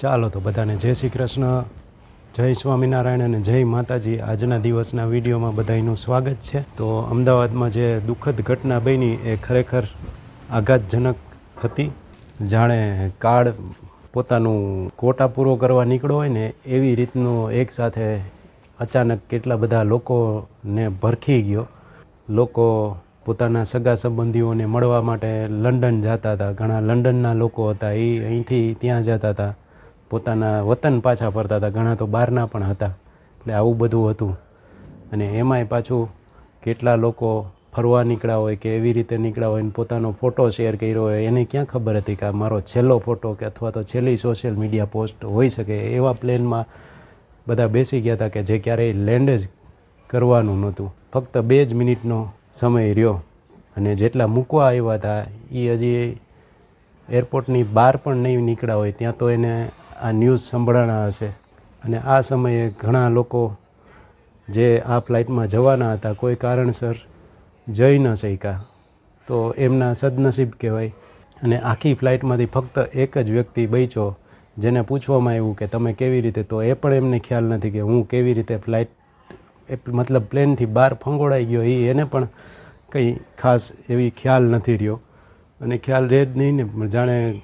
ચાલો તો બધાને જય શ્રી કૃષ્ણ, જય સ્વામિનારાયણ અને જય માતાજી. આજના દિવસના વિડીયોમાં બધાનું સ્વાગત છે. તો અમદાવાદમાં જે દુઃખદ ઘટના બની એ ખરેખર આઘાતજનક હતી. જાણે કાળ પોતાનું કોટા પૂરો કરવા નીકળ્યો હોય ને, એવી રીતનું એકસાથે અચાનક કેટલા બધા લોકોને ભરખી ગયો. લોકો પોતાના સગા સંબંધીઓને મળવા માટે લંડન જતા હતા. ઘણા લંડનના લોકો હતા. એ અહીંથી ત્યાં જતા હતા. પોતાના વતન પાછા ફરતા હતા. ઘણા તો બહારના પણ હતા. એટલે આવું બધું હતું. અને એમાંય પાછું કેટલા લોકો ફરવા નીકળ્યા હોય કે એવી રીતે નીકળ્યા હોય ને પોતાનો ફોટો શેર કર્યો હોય, એને ક્યાં ખબર હતી કે આ મારો છેલ્લો ફોટો કે અથવા તો છેલ્લી સોશિયલ મીડિયા પોસ્ટ હોઈ શકે. એવા પ્લેનમાં બધા બેસી ગયા હતા કે જે ક્યારેય લેન્ડ જ કરવાનું નહોતું. ફક્ત બે જ મિનિટનો સમય રહ્યો અને જેટલા મૂકવા આવ્યા હતા એ હજી એરપોર્ટની બહાર પણ નહીં નીકળ્યા હોય. ત્યાં તો એને આ ન્યૂઝ સંભળાણા હશે. અને આ સમયે ઘણા લોકો જે આ ફ્લાઇટમાં જવાના હતા, કોઈ કારણસર જઈ ન શક્યા. તો એમના સદનસીબ કહેવાય. અને આખી ફ્લાઇટમાંથી ફક્ત એક જ વ્યક્તિ બચ્યો, જેને પૂછવામાં આવ્યું કે તમે કેવી રીતે, તો એ પણ એમને ખ્યાલ નથી કે હું કેવી રીતે ફ્લાઇટ મતલબ પ્લેનથી બહાર ફંગોળાઈ ગયો એ એને પણ કંઈ ખાસ એવી ખ્યાલ નથી રહ્યો. અને ખ્યાલ રહે જ નહીં ને જાણે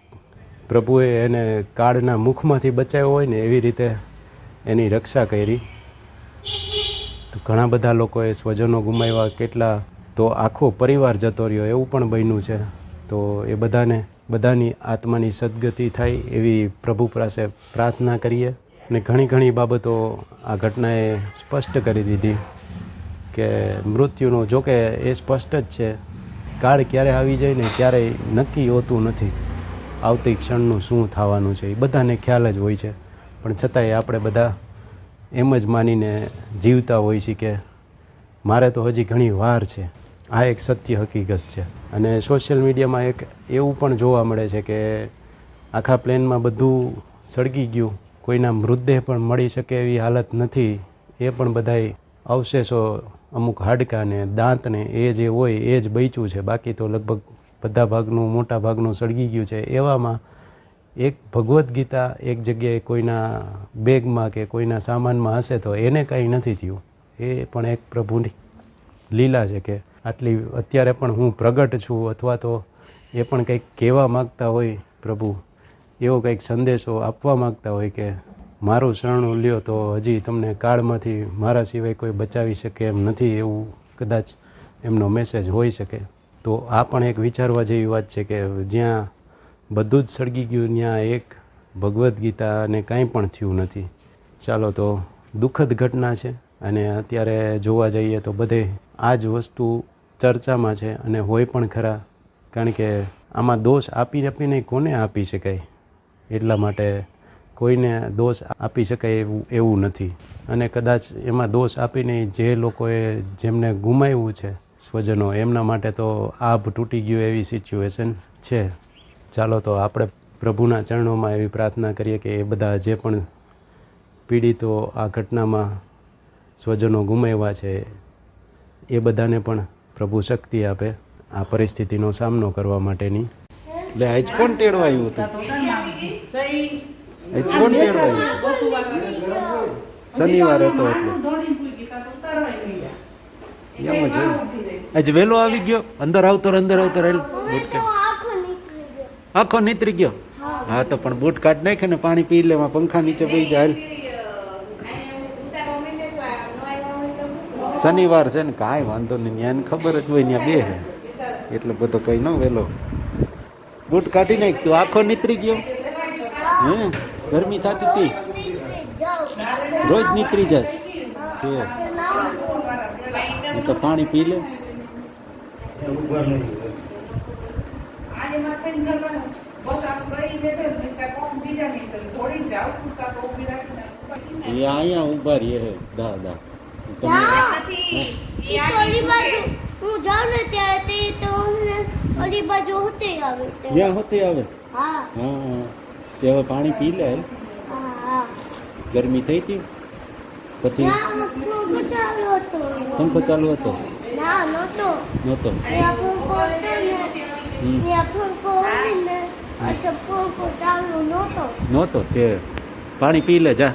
પ્રભુએ એને કાળના મુખમાંથી બચાવ્યો હોય ને એવી રીતે એની રક્ષા કરી. ઘણા બધા લોકોએ સ્વજનો ગુમાવ્યા, કેટલા તો આખો પરિવાર જતો રહ્યો, એવું પણ બન્યું છે. તો એ બધાને, બધાની આત્માની સદગતિ થાય એવી પ્રભુ પાસે પ્રાર્થના કરીએ. અને ઘણી ઘણી બાબતો આ ઘટનાએ સ્પષ્ટ કરી દીધી કે મૃત્યુનું જોકે એ સ્પષ્ટ જ છે. કાળ ક્યારે આવી જાય ને ક્યારેય નક્કી હોતું નથી. આવતી ક્ષણનું શું થવાનું છે, એ બધાને ખ્યાલ જ હોય છે. પણ છતાંય આપણે બધા એમ જ માનીને જીવતા હોય છે કે મારે તો હજી ઘણી વાર છે. આ એક સત્ય હકીકત છે. અને સોશિયલ મીડિયામાં એક એવું પણ જોવા મળે છે કે આખા પ્લેનમાં બધું સળગી ગયું. કોઈના મૃતદેહ પણ મળી શકે એવી હાલત નથી. એ પણ બધાય અવશેષો અમુક હાડકાં ને દાંત એ જે હોય એ જ બચ્યું છે. બાકી તો લગભગ બધા ભાગનું, મોટા ભાગનું સળગી ગયું છે. એવામાં એક ભગવદ્ ગીતા એક જગ્યાએ કોઈના બેગમાં કે કોઈના સામાનમાં હશે તો એને કાંઈ નથી થયું. એ પણ એક પ્રભુની લીલા છે કે આટલી, અત્યારે પણ હું પ્રગટ છું અથવા તો એ પણ કંઈક કહેવા માગતા હોય પ્રભુ, એવો કંઈક સંદેશો આપવા માગતા હોય કે મારું શરણું લ્યો તો હજી તમને કાળમાંથી મારા સિવાય કોઈ બચાવી શકે એમ નથી એવું કદાચ એમનો મેસેજ હોઈ શકે. તો આ પણ એક વિચારવા જેવી વાત છે કે જ્યાં બધું જ સળગી ગયું, ત્યાં એક ભગવદ્ ગીતા અને કાંઈ પણ થયું નથી. ચાલો તો દુઃખદ ઘટના છે અને અત્યારે જોવા જઈએ તો બધે આ જ વસ્તુ ચર્ચામાં છે અને હોય પણ ખરા. કારણ કે આમાં દોષ આપી આપીને કોને આપી શકાય? એટલા માટે કોઈને દોષ આપી શકાય એવું એવું નથી. અને કદાચ એમાં દોષ આપીને જે લોકોએ જેમને ગુમાવ્યું છે સ્વજનો એમના માટે તો આભ તૂટી ગયું એવી સિચ્યુએશન છે. ચાલો તો આપણે પ્રભુના ચરણોમાં એવી પ્રાર્થના કરીએ કે એ બધા જે પણ પીડિતો આ ઘટનામાં સ્વજનો ગુમાવ્યા છે એ બધાને પણ પ્રભુ શક્તિ આપે આ પરિસ્થિતિનો સામનો કરવા માટેની. એટલે આજ કોણ તેડવા હતું? આજ કોણ શનિવાર એટલે. એમ જ આજે વહેલો આવી ગયો. અંદર આવતો અંદર આવતો રહેલ બૂટ આખો નીકળી ગયો. આખો નીતરી ગયો? હા. તો પણ બૂટ કાઢ નાખે ને પાણી પી લેવા પંખા નીચે પી જાય. શનિવાર છે ને કાંઈ વાંધો નહીં ત્યાં ખબર જ હોય ત્યાં બે હે એટલે બધો કઈ ન વહેલો બૂટ કાઢી નાખ તું આખો નીતરી ગયો? હે? ગરમી થતી હતી રોજ નીતરી જશ? કે. એ તો પાણી પી લે એ અહીંયા ઊભા રહીએ હે દા દા તમે ના ઈ તો ઓલી બાજુ હું જાઉં ને ત્યારે તે તો અમને ઓલી બાજુ હોતે આવે તે. ત્યાં હોતી આવે હા હા હા તે હવે પાણી પી લે હા હા ગરમી થઈ હતી પછી ના પંખો ચાલુ હતો? નતો નતો ના નહોતો. નહોતો. ત્યાં પંખો હતો ને. હમ. પંખો હોય ને. અચ્છા પંખો ચાલુ નહોતો. નહોતો તે પાણી પી લે જા.